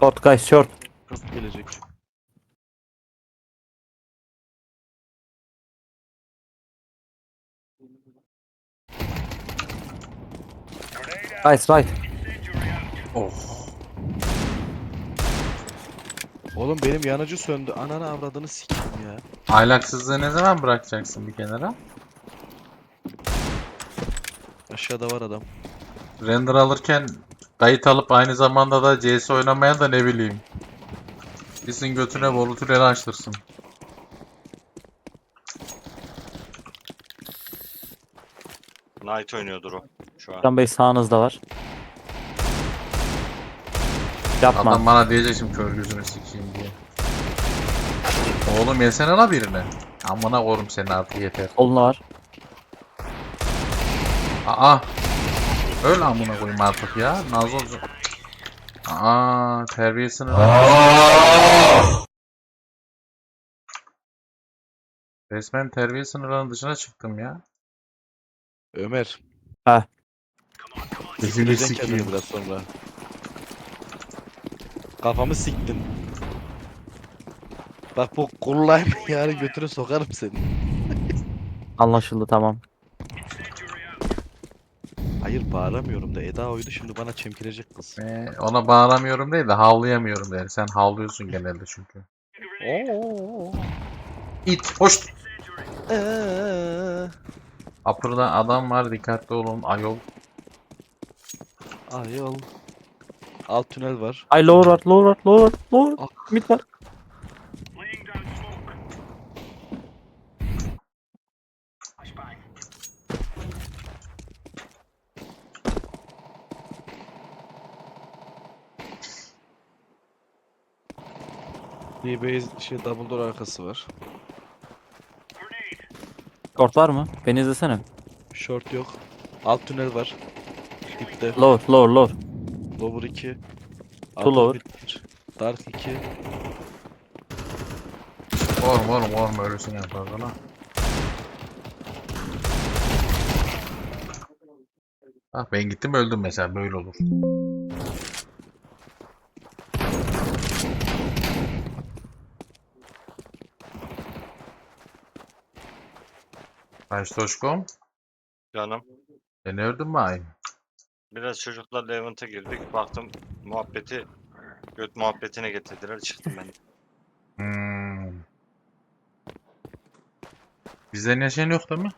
Short guys short. Çok gelecek. Guys right. Oh. Oğlum benim yanıcı söndü. Ananı avradını sikeyim ya. Ahlaksızlığı ne zaman bırakacaksın bir kenara? Aşağıda var adam. Render alırken kayıt alıp aynı zamanda da CS oynamayan da ne bileyim. Gitsin götüne bolu tüneli açtırsın. Knight oynuyordur o şu an. Can Bey sağınızda var. Yapma. Adam bana diyecek şimdi kör gözünü sikeyim diye. Oğlum yesene la birini. Amına korum seni artık yeter. Solunda var. Aa. Öyle amına koyayım artık ya. Nazlı. Aa, terbiyesini Resmen terbiye sınırlarının dışına çıktım ya. Ömer. Sikeceksin kendini sikeyim. biraz sonra. Kafamı siktin. Bak bu kullayım yarın götüne sokarım seni. Anlaşıldı tamam. Hayır bağıramıyorum da Eda oydu şimdi bana çemkirecek kız. Ee, ona bağıramıyorum değil de havlayamıyorum der. Sen havlıyorsun genelde çünkü. Oo. İt, hoş. Eee. Upper'da adam var dikkatli olun ayol. Ayol. Alt tünel var. Ay lower var lower var lower var lower. Ah. Mid var. D-base şey double door arkası var. Short var mı? Beni izlesene. Short yok. Alt tünel var. Gitti. Lower lower lower. Lower 2. Two lower. Dark 2. Oğlum oğlum oğlum en fazla lan. Bak ben gittim öldüm mesela böyle olur. Ayştoşkom, Canım. beni öldün mü ay? Biraz çocuklarla event'e girdik. Baktım muhabbeti göt muhabbetine getirdiler. Çıktım ben. Hmm. Bizden yaşayan yok değil mi?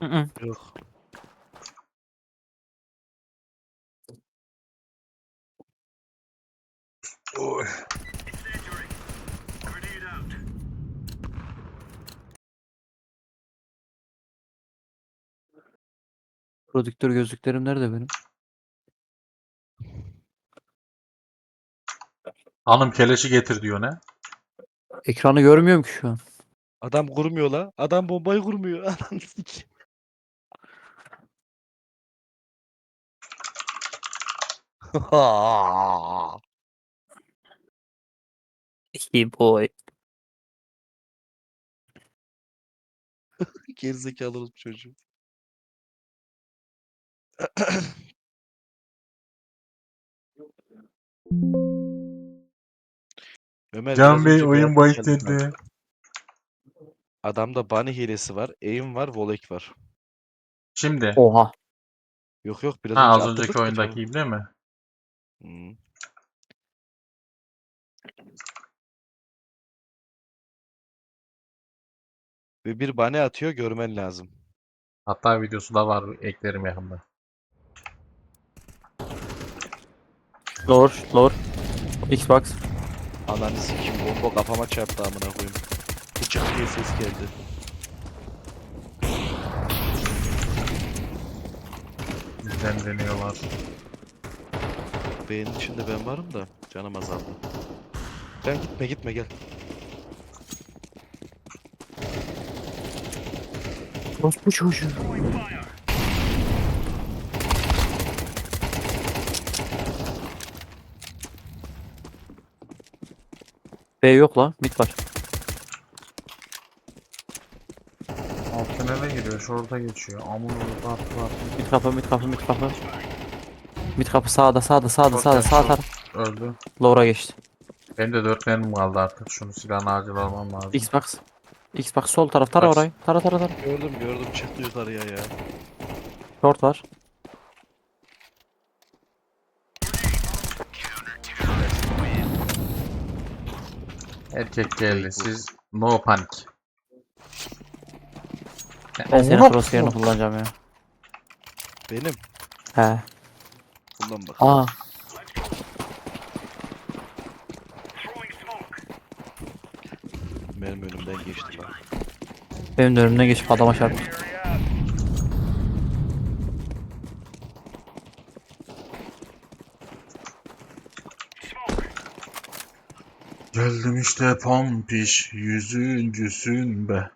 Hı hı. Yok. Oy. Prodüktör gözlüklerim nerede benim? Hanım keleşi getir diyor ne? Ekranı görmüyorum ki şu an. Adam kurmuyor la. Adam bombayı kurmuyor. Ananı sikeyim. İyi boy. Gerizekalı bu çocuğu. Ömer Can biraz Bey önce bir oyun yerden. Adamda bunny hilesi var, aim var, volek var. Şimdi. Oha. Yok yok biraz Ha önce az atladık önceki da oyundaki canım. gibi değil mi? Hmm. Ve bir bane atıyor görmen lazım. Hatta videosu da var eklerim yakında. Lower lower. Xbox. Ananı sikeyim bomba kafama çarptı amına koyayım. Bıçak diye ses geldi. Bizden deniyorlar. Beğenin içinde ben varım da canım azaldı. Sen gitme gitme gel. Bu çocuğu. B yok la. Mid var. Alt tünele giriyor, şorta geçiyor. Amına patlat. Mid kapı mid kapı mid kapı. Mid kapı sağda sağda sağda Short sağda yani, sağ short. taraf. Öldü. Lower'a geçti. Benim de 4 mermim kaldı artık. Şunu silahını acil almam lazım. Xbox. Xbox sol taraf tara orayı. Tara tara tara. Gördüm gördüm çıktı yukarıya ya. Short var. Erkek geldi. Siz no panik. Ben senin crosshair'ını kullanacağım ya. Benim. He. Bundan bak. Aa. Benim önümden geçti lan. Benim de önümden geçip adama çarptı. Geldim işte pompiş yüzüncüsün be.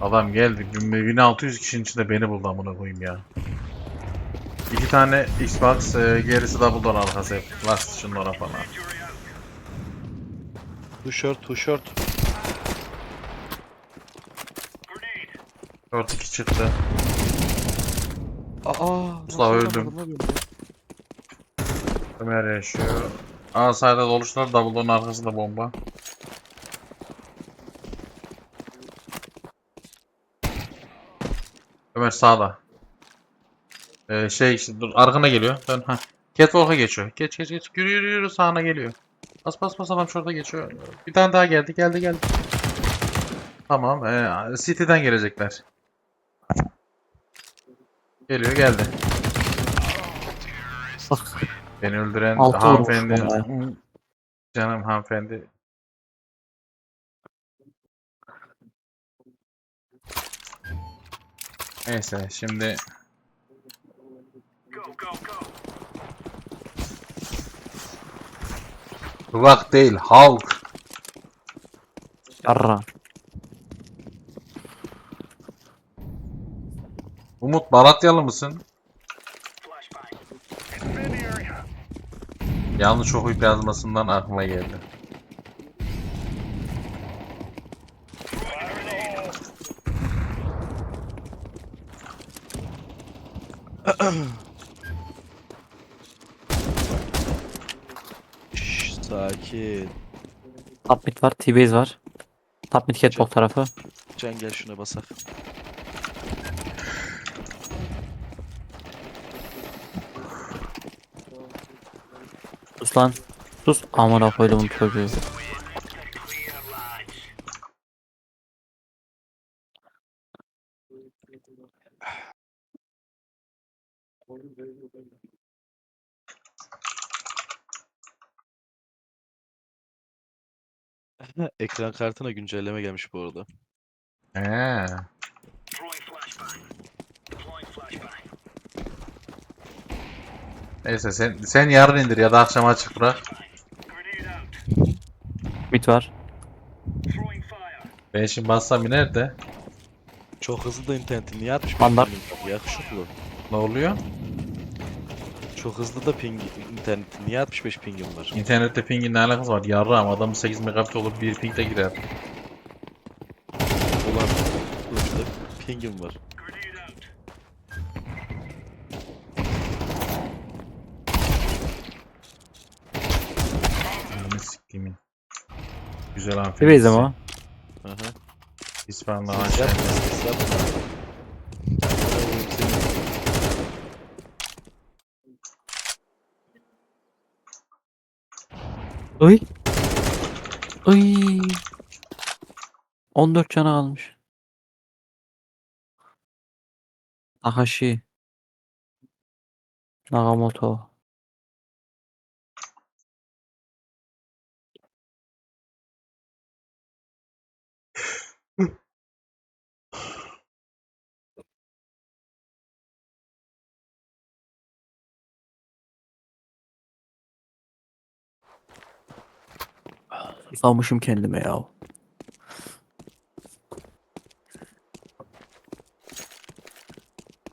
Adam geldi. 1600 kişinin içinde beni buldu amına koyayım ya. İki tane Xbox, e, gerisi Doubledoor arkası hep. Last şunlara falan. Two short short. 4-2 çıktı. Aa. Mustafa nasıl öldüm. Ömer yaşıyor. Aa sayda doluştular. Doubledoor'un arkasında bomba. Ömer sağda. Ee, şey işte dur arkana geliyor. Dön ha. Catwalk'a geçiyor. Geç geç geç. Yürü yürü yürü sağına geliyor. Bas bas bas adam şurada geçiyor. Bir tane daha geldi geldi geldi. Tamam. Ee, City'den gelecekler. Geliyor geldi. Beni öldüren Altı hanımefendi. Canım hanımefendi. Neyse şimdi Kulak değil halk. Yarra. Umut Malatyalı mısın? Yanlış okuyup yazmasından aklıma geldi. Şşş, sakin. Top mid var. T-base var. Top mid catwalk tarafı. Can gel şuna basak. Sus lan. Sus. Amına koydum çocuğu. Ekran kartına güncelleme gelmiş bu arada. He. Neyse sen sen yarın indir ya da akşama açık bırak. Mid var. Ben şimdi bassam iner de Çok hızlı da internetin niye 65 Standart. pingin var? Yakışıklı. ne oluyor? Çok hızlı da ping internetin niye 65 pingin var? İnternette pingin ne alakası var? Yarrağım adam 8 megabit olur bir ping de girer. Ulan hızlı pingin var. Ananı siktiğimin. Güzel hanımefendi. T-base ama. Hı hı. Ses aşağı. yapma, ses yapma. Oy. Oy. 14 canı almış. Takashi. Nagamoto. Susamışım kendime ya.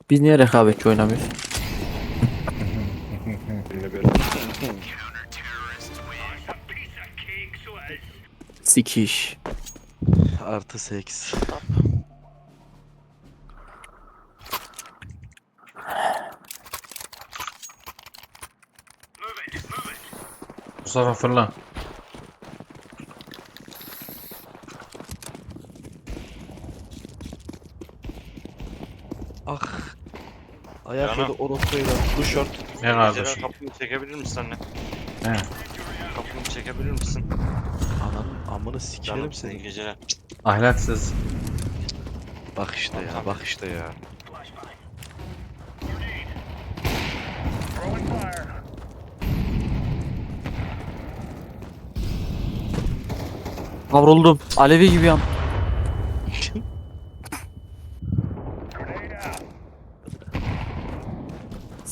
Biz niye rekabetçi oynamıyoruz? Sikiş. Artı seks. Mustafa fırla. Ayakta Yana. da orospuyla. Bu short. Ne Geceler kardeşim? kapımı çekebilir misin anne? He. Kapımı çekebilir misin? Ananın amını sikerim Canım seni geceler. Ahlaksız. Bak işte ya, bak işte ya. Kavruldum. Alevi gibi yan.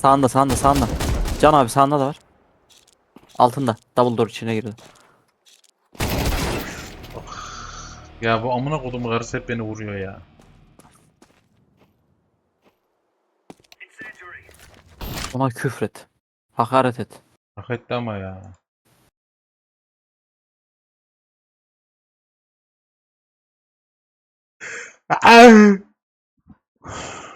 Sağında sağında sağında. Can abi sağında da var. Altında. Double door içine girdi. Ya bu amına kodumu karısı hep beni vuruyor ya. Ona küfret. Hakaret et. Hak etti ama ya. Çok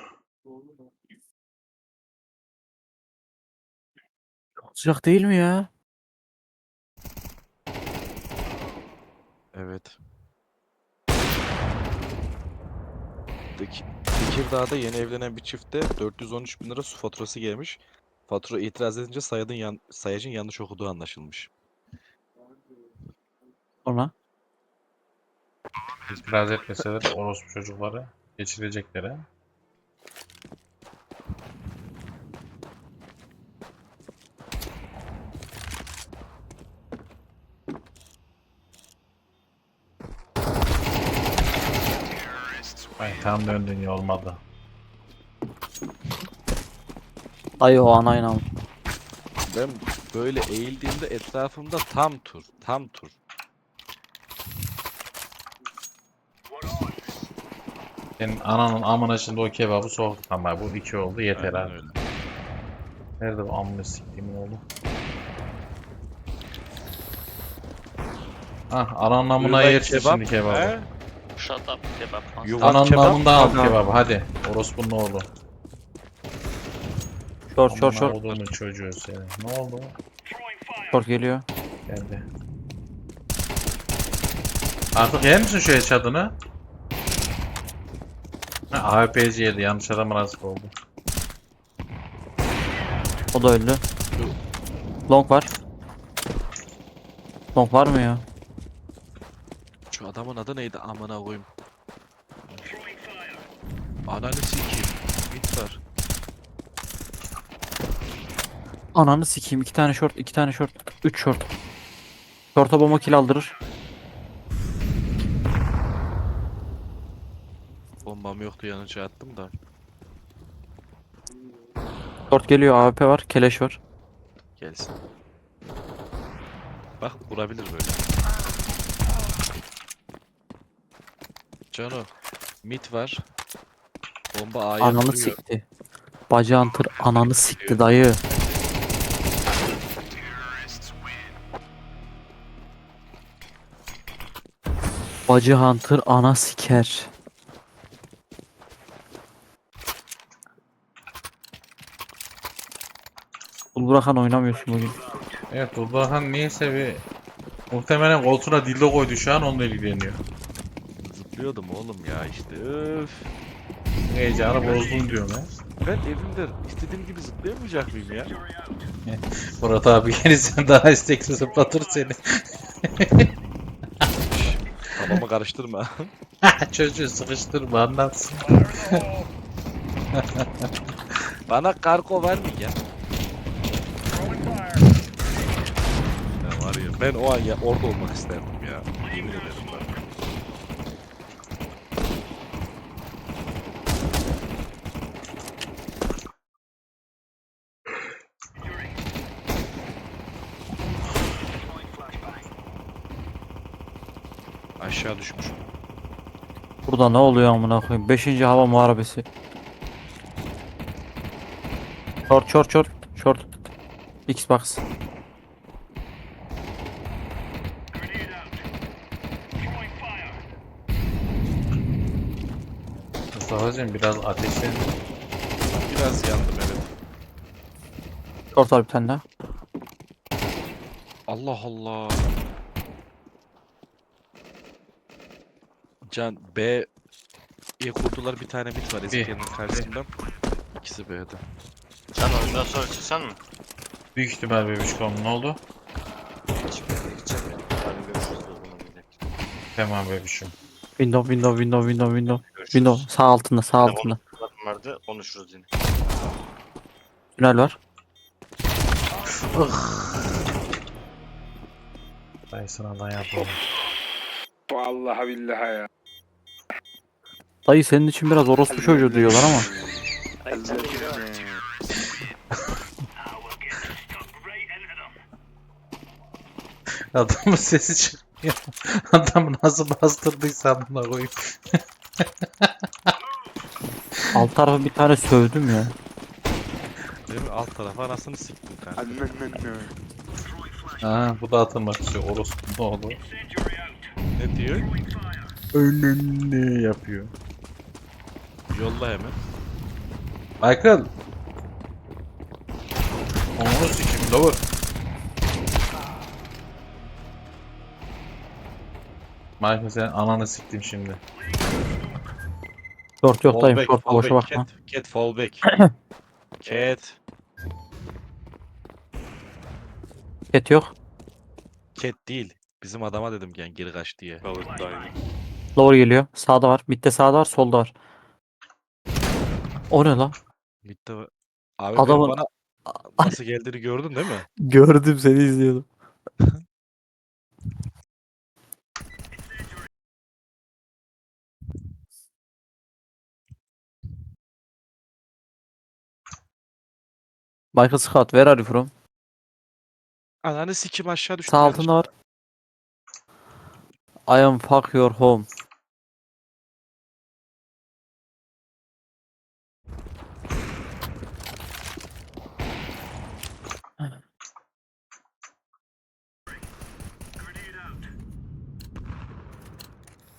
sıcak değil mi ya? Evet. Tek- Tekirdağ'da yeni evlenen bir çifte 413 bin lira su faturası gelmiş. Fatura itiraz edince sayadın yan, sayacın yanlış okuduğu anlaşılmış. Sonra. İtiraz etmeseler orospu çocukları geçirecekleri. Ay tam döndün ya olmadı. Dayı o anayla al. Ben böyle eğildiğimde etrafımda tam tur, tam tur. Senin ananın amına şimdi o kebabı soğuk ama bu iki oldu yeter Aynen abi. öyle. Nerede bu amına siktiğimin oğlu? Ah ananın amına yersin kebap, şimdi kebabı. he? Shut up kebap. Kebap, amından al kebabı hadi. Orospu'nun oğlu. Short short short. kodumun çocuğu seni. Ne oldu? Short geliyor. Geldi. Artık yer misin şu headshot'ını? Ha, AWP'ci yedi. Yanlış adama nasip oldu. O da öldü. Long var. Long var mı ya? Şu adamın adı neydi amına koyayım? Ananı sikeyim. Mid var. Ananı sikeyim. iki tane short, iki tane short, üç short. Short'a bomba kill aldırır. Bombam yoktu yanıcı attım da. Short geliyor, AWP var, keleş var. Gelsin. Bak vurabilir böyle. Cano. Mid var. Bomba A'ya Ananı vuruyor. sikti. Bacağın tır ananı sikti dayı. Bacı Hunter ana siker. Bulburakan oynamıyorsun bugün. Evet Ulbahan niyeyse bir muhtemelen koltuğuna dildo koydu şu an onunla ilgileniyor. Zıplıyordum oğlum ya işte. Öf. Heyecanı bozdum diyorum ya. Ben evimde istediğim gibi zıplayamayacak mıyım ya? Murat abi gelirsen daha istekli zıplatır seni. Kafamı karıştırma. Çocuğu sıkıştırma anlatsın. Bana kargo vermeyecek. Ya var ya ben o an ya orada olmak isterdim Burada ne oluyor amına koyayım? 5. hava muharebesi. Short short short short. Xbox. Mustafa'cığım biraz ateşin. Biraz yandım evet. Short var bir tane daha. Allah Allah. Can B İyi kurdular bir tane mit var Ezekiel'in karşısında. İkisi B'de. Sen oyundan sonra çıksan mı? büyük ihtimal bebişkom ne oldu? Çıkmaya gideceğim ya. Hadi görüşürüz o zaman millet. Tamam bebişim. Window window window window window. Görüşürüz. Window sağ altında sağ Bir de altında. Konuşmalarım vardı. Konuşuruz yine. Tünel var. Dayı sıradan yapalım. Vallahi billahi ya. Dayı senin için biraz orospu çocuğu diyorlar ama. Adamın sesi çıkmıyor. Adamı nasıl bastırdıysa amına koyayım. Alt tarafı bir tane sövdüm ya. Alt tarafa anasını siktim kanka. Ha bu da atılmak istiyor. Orospu ne oldu? Ne diyor? Önünde yapıyor. Yolla hemen. Michael. Onu sikim lover. Michael sen ananı siktim şimdi. Short yok dayım Fallback, short boşa fallback, bakma. Cat, cat fallback. cat. Ket yok. Cat değil. Bizim adama dedim yani geri kaç diye. Aynı. Lower geliyor. Sağda var. Midde sağda var. Solda var. O ne lan? Var. Abi Adamın- bana nasıl geldiğini gördün değil mi? Gördüm seni izliyordum. Michael Scott, where are you from? Ananı sikim aşağı düştüm. Sağ altında var. I am fuck your home.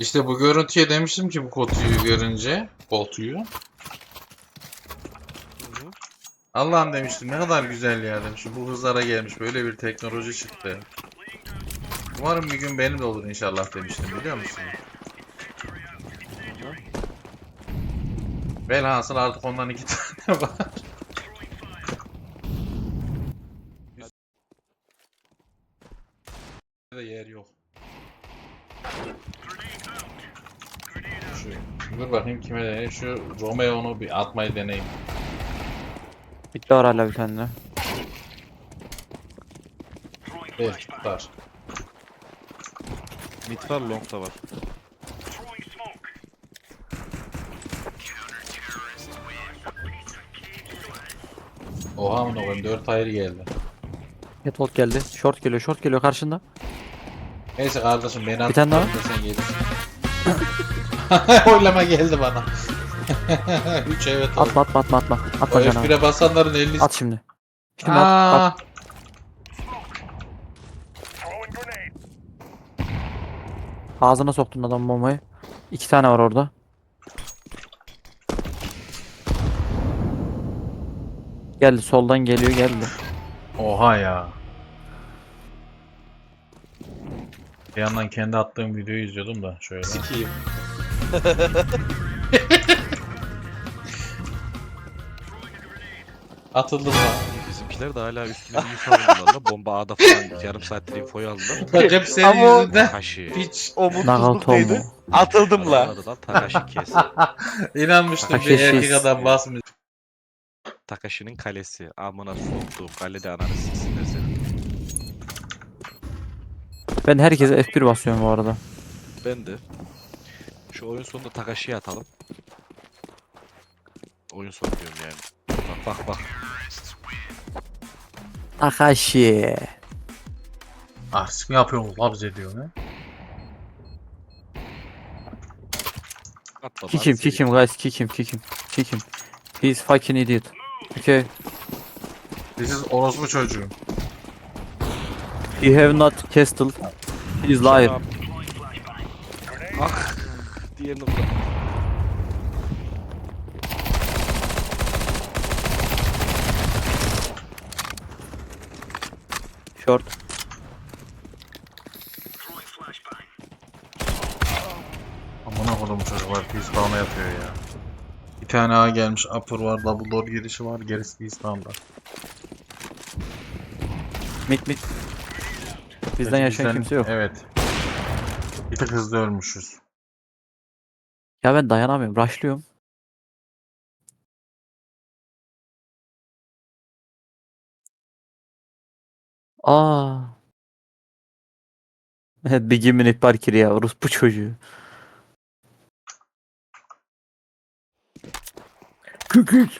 İşte bu görüntüye demiştim ki bu kutuyu görünce. Koltuğu. Hı. Allah'ım demiştim ne kadar güzel ya demiştim. Bu hızlara gelmiş böyle bir teknoloji çıktı. Umarım bir gün benim de olur inşallah demiştim biliyor musun? Velhasıl artık ondan iki tane var. yer yok. Şu, dur bakayım kime deneyim. Şu Romeo'nu bir atmayı deneyim. Bitti var hala bir tane. de. Belki tutar. Mid var long da var. Oha amına koyayım 4 hayır geldi. Catwalk geldi. Short geliyor. Short geliyor karşında. Neyse kardeşim beni at. tane daha. Sen gelirsin. Oylama geldi bana. 3 evet oldu. Atma atma atma atma. O Atma canım. F1'e basanların 50 At şimdi. Şimdi at. at. Aa, Ağzına soktun adam bombayı. İki tane var orada. Geldi soldan geliyor geldi. Oha ya. Bir yandan kendi attığım videoyu izliyordum da şöyle. Sikiyim. Atıldım lan. Bizimkiler de hala üstüne info aldılar bomba A'da falan yarım saattir infoyu aldılar. Bak hep senin Ama o- yüzünden. Takashi. Hiç O olmu. Atıldım la. Adı da Takashi kes. inanmıştım bir Takashi erkek adam basmış. Takashi'nin kalesi. Amına soktuğum kalede ananı siksinler seni. Ben herkese F1 basıyorum bu arada. Ben de. Şu oyun sonunda Takashi'yi atalım. Oyun sonu diyorum yani. Bak bak bak. Takashi. Artık mi yapıyorsun la bize diyor ne? Atla Kick him, kick him guys, kick him, kick him, kick him. He's fucking idiot. Okay. This is orospu çocuğu. He have not castle. He is liar. Ah. Diğerini vurdu. Short. Amına kodum çocuk var. Pistana yapıyor ya. Bir tane A gelmiş. Upper var. Double door girişi var. Gerisi Pistan'da. Mik mik. Bizden yaşayan kimse yok. Evet. Bir tık hızlı ölmüşüz. Ya ben dayanamıyorum. Rushlıyorum. Aa. Biggie Minute Parker ya. Rus bu çocuğu. Kükük.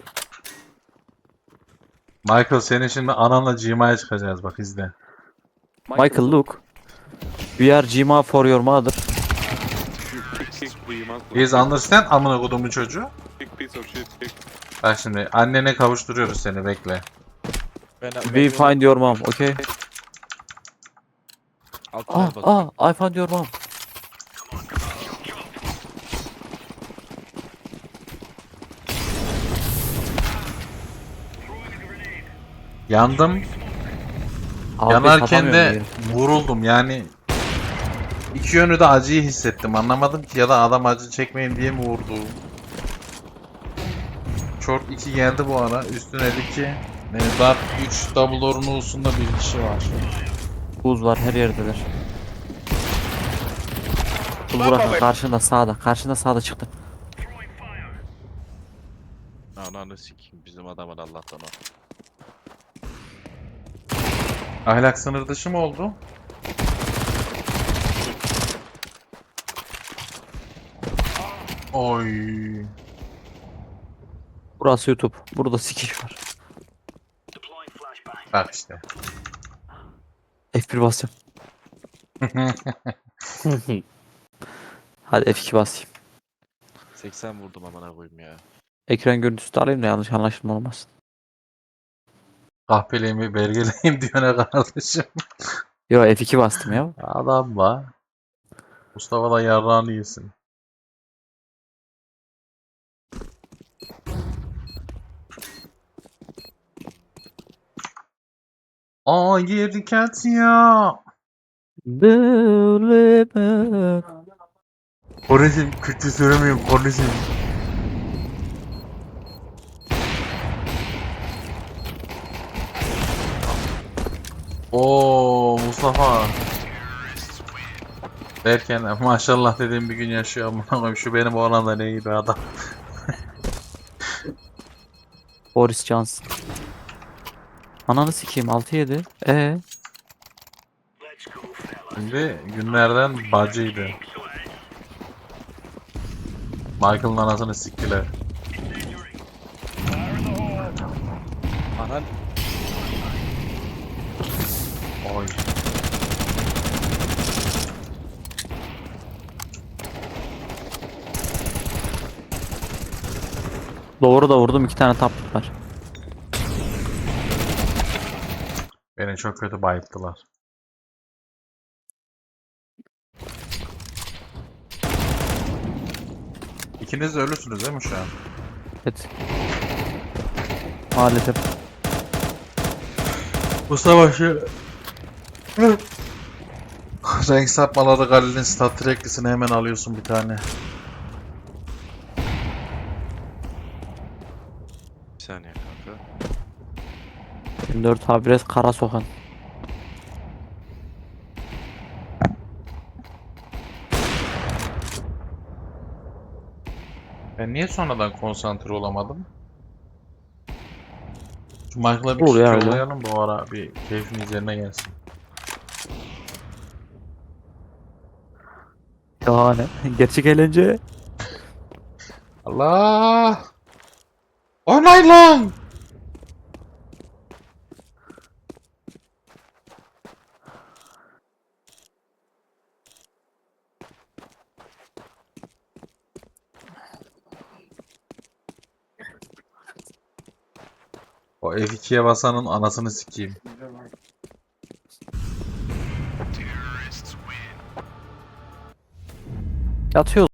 Michael senin şimdi ananla GMA'ya çıkacağız bak izle. Michael look. We are Gma for your mother. We must Is understand amına kodumun çocuğu? kick piece of shit, kick. Bak şimdi annene kavuşturuyoruz seni bekle. Ben, We find your mom, okay? Ah, ah, I found your mom. Yandım. Abi Yanarken satamıyorum de yeri. vuruldum yani. İki yönü de acıyı hissettim anlamadım ki ya da adam acı çekmeyin diye mi vurdu? Short 2 geldi bu ara üstüne 2. E, Dark 3 double door'un ulusunda bir kişi var. Buz var her yerdeler. Dur Burak karşında sağda. Karşında sağda çıktı. Ananı sikeyim bizim adamın Allah'tan o. Ahlak sınır dışı mı oldu? Oy. Burası YouTube. Burada sikiş var. Bak işte. F1 basıyorum. Hadi F2 basayım. 80 vurdum amına koyayım ya. Ekran görüntüsü de alayım da yanlış anlaşılma olmasın. Kahpeliğimi belgeleyeyim diyor ne kardeşim. Yo F2 bastım ya. Adam var. Mustafa da yarrağını yesin. Aa kat ya. Bölümü. Kardeşim kötü söylemiyorum kardeşim. Oo Mustafa. Derken maşallah dediğim bir gün yaşıyor amına koyayım şu benim oğlan da ne iyi bir adam. Boris Johnson. Ananı sikeyim 6-7. Ee, Şimdi günlerden bacıydı. Michael'ın anasını siktiler. Anan Oy. doğru da vurdum iki tane taplık var. Beni çok kötü bayılttılar. İkiniz de ölüsünüz değil mi şu an? Evet. Maalesef. Bu savaşı... Renk sapmaları Galil'in stat hemen alıyorsun bir tane. 24 Habires Kara Sokan. Ben niye sonradan konsantre olamadım? Şu Michael'a bir Olur ya öyle. yollayalım bu ara bir keyfin üzerine gelsin. Şahane. Gerçek eğlence. Allah! Oynayın lan! O F2'ye basanın anasını sikeyim. Yatıyor